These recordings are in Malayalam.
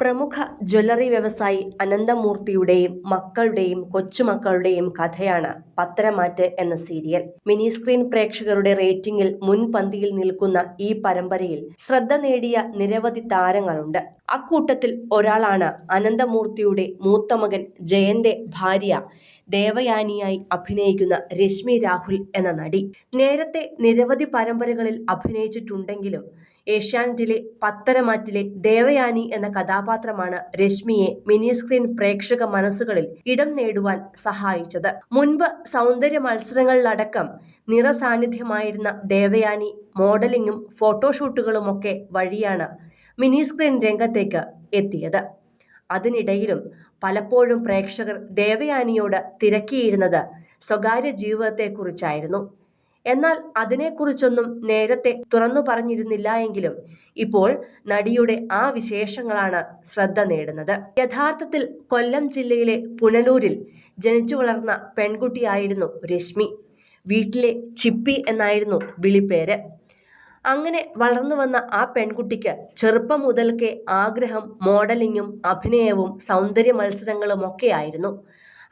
പ്രമുഖ ജ്വല്ലറി വ്യവസായി അനന്തമൂർത്തിയുടെയും മക്കളുടെയും കൊച്ചുമക്കളുടെയും കഥയാണ് പത്തരമാറ്റ് എന്ന സീരിയൽ. മിനി സ്ക്രീൻ പ്രേക്ഷകരുടെ റേറ്റിംഗിൽ മുൻപന്തിയിൽ നിൽക്കുന്ന ഈ പരമ്പരയിൽ ശ്രദ്ധ നേടിയ നിരവധി താരങ്ങളുണ്ട്. അക്കൂട്ടത്തിൽ ഒരാളാണ് അനന്തമൂർത്തിയുടെ മൂത്ത മകൻ ജയന്റെ ഭാര്യ ദേവയാനിയായി അഭിനയിക്കുന്ന രശ്മി രാഹുൽ എന്ന നടി. നേരത്തെ നിരവധി പരമ്പരകളിൽ അഭിനയിച്ചിട്ടുണ്ടെങ്കിലും ഏഷ്യാനെറ്റിലെ പത്തരമാറ്റിലെ ദേവയാനി എന്ന കഥാപാത്രമാണ് രശ്മിയെ മിനി സ്ക്രീൻ പ്രേക്ഷക മനസ്സുകളിൽ ഇടം നേടുവാൻ സഹായിച്ചത്. മുൻപ് സൗന്ദര്യ മത്സരങ്ങളിലടക്കം നിറസാന്നിധ്യമായിരുന്ന ദേവയാനി മോഡലിംഗും ഫോട്ടോഷൂട്ടുകളുമൊക്കെ വഴിയാണ് മിനി സ്ക്രീൻ രംഗത്തേക്ക് എത്തിയത്. അതിനിടയിലും പലപ്പോഴും പ്രേക്ഷകർ ദേവയാനിയോട് തിരക്കിയിരുന്നത് സ്വകാര്യ ജീവിതത്തെക്കുറിച്ചായിരുന്നു. എന്നാൽ അതിനെക്കുറിച്ചൊന്നും നേരത്തെ തുറന്നു പറഞ്ഞിരുന്നില്ല എങ്കിലും ഇപ്പോൾ നടിയുടെ ആ വിശേഷങ്ങളാണ് ശ്രദ്ധ നേടുന്നത്. യഥാർത്ഥത്തിൽ കൊല്ലം ജില്ലയിലെ പുനലൂരിൽ ജനിച്ചു വളർന്ന പെൺകുട്ടിയായിരുന്നു രശ്മി. വീട്ടിലെ ചിപ്പി എന്നായിരുന്നു വിളിപ്പേര്. അങ്ങനെ വളർന്നു വന്ന ആ പെൺകുട്ടിക്ക് ചെറുപ്പം മുതൽക്കേ ആഗ്രഹം മോഡലിങ്ങും അഭിനയവും സൗന്ദര്യ മത്സരങ്ങളും ഒക്കെയായിരുന്നു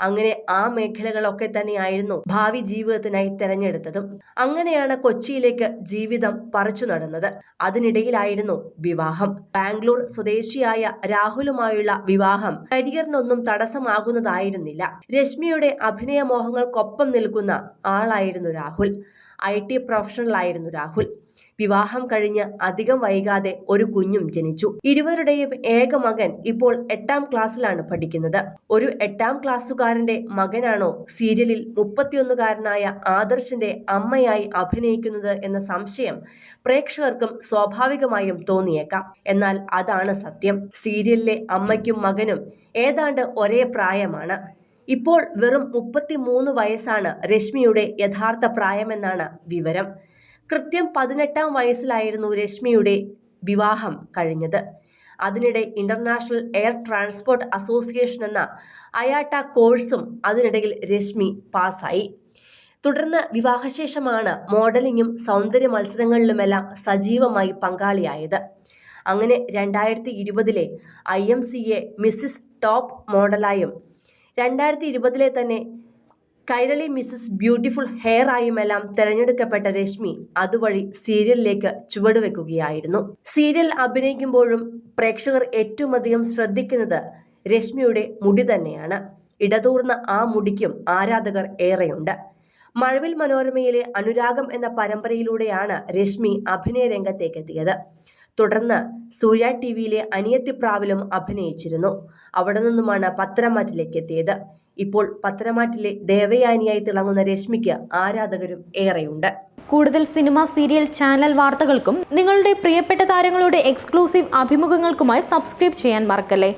അങ്ങനെ ആ മേഖലകളൊക്കെ തന്നെയായിരുന്നു ഭാവി ജീവിതത്തിനായി തെരഞ്ഞെടുത്തതും. അങ്ങനെയാണ് കൊച്ചിയിലേക്ക് ജീവിതം പറിച്ചു നടന്നത്. അതിനിടയിലായിരുന്നു വിവാഹം. ബാംഗ്ലൂർ സ്വദേശിയായ രാഹുലുമായുള്ള വിവാഹം കരിയറിനൊന്നും തടസ്സമാകുന്നതായിരുന്നില്ല. രശ്മിയുടെ അഭിനയ മോഹങ്ങൾക്കൊപ്പം നിൽക്കുന്ന ആളായിരുന്നു രാഹുൽ. ഐ ടി പ്രൊഫഷണലായിരുന്നു രാഹുൽ. വിവാഹം കഴിഞ്ഞ് അധികം വൈകാതെ ഒരു കുഞ്ഞും ജനിച്ചു. ഇരുവരുടെയും ഏക മകൻ ഇപ്പോൾ എട്ടാം ക്ലാസ്സിലാണ് പഠിക്കുന്നത്. ഒരു എട്ടാം ക്ലാസ്സുകാരന്റെ മകനാണോ സീരിയലിൽ മുപ്പത്തിയൊന്നുകാരനായ ആദർശിന്റെ അമ്മയായി അഭിനയിക്കുന്നത് എന്ന സംശയം പ്രേക്ഷകർക്കും സ്വാഭാവികമായും തോന്നിയേക്കാം. എന്നാൽ അതാണ് സത്യം. സീരിയലിലെ അമ്മയ്ക്കും മകനും ഏതാണ്ട് ഒരേ പ്രായമാണ്. ഇപ്പോൾ വെറും മുപ്പത്തിമൂന്ന് വയസ്സാണ് രശ്മിയുടെ യഥാർത്ഥ പ്രായമെന്നാണ് വിവരം. കൃത്യം പതിനെട്ടാം വയസ്സിലായിരുന്നു രശ്മിയുടെ വിവാഹം കഴിഞ്ഞത്. അതിനിടെ ഇന്റർനാഷണൽ എയർ ട്രാൻസ്പോർട്ട് അസോസിയേഷൻ എന്ന അയാട്ട കോഴ്സും അതിനിടയിൽ രശ്മി പാസ്സായി. തുടർന്ന് വിവാഹശേഷമാണ് മോഡലിങ്ങും സൗന്ദര്യ മത്സരങ്ങളിലുമെല്ലാം സജീവമായി പങ്കാളിയായത്. അങ്ങനെ രണ്ടായിരത്തി ഇരുപതിലെ I M C A Mrs top മോഡലായും രണ്ടായിരത്തി ഇരുപതിലെ തന്നെ കൈരളി മിസ്സസ് ബ്യൂട്ടിഫുൾ ഹെയർ ആയുമെല്ലാം തെരഞ്ഞെടുക്കപ്പെട്ട രശ്മി അതുവഴി സീരിയലിലേക്ക് ചുവടുവെക്കുകയായിരുന്നു. സീരിയൽ അഭിനയിക്കുമ്പോഴും പ്രേക്ഷകർ ഏറ്റവും അധികം ശ്രദ്ധിക്കുന്നത് രശ്മിയുടെ മുടി തന്നെയാണ്. ഇടതൂർന്ന ആ മുടിക്കും ആരാധകർ ഏറെയുണ്ട്. മഴവിൽ മനോരമയിലെ അനുരാഗം എന്ന പരമ്പരയിലൂടെയാണ് രശ്മി അഭിനയ രംഗത്തേക്ക് എത്തിയത് തുടർന്ന് സൂര്യ ടി വിയിലെ അനിയത്തിപ്രാവിലും അഭിനയിച്ചിരുന്നു. അവിടെ നിന്നുമാണ് പത്രമാറ്റിലേക്ക് എത്തിയത് ഇപ്പോൾ പത്രമാറ്റിലെ ദേവയാനിയായി തിളങ്ങുന്ന രശ്മിക്ക് ആരാധകരും ഏറെയുണ്ട്. കൂടുതൽ സിനിമ സീരിയൽ ചാനൽ വാർത്തകൾക്കും നിങ്ങളുടെ പ്രിയപ്പെട്ട താരങ്ങളുടെ എക്സ്ക്ലൂസീവ് അഭിമുഖങ്ങൾക്കുമായി സബ്സ്ക്രൈബ് ചെയ്യാൻ മറക്കല്ലേ?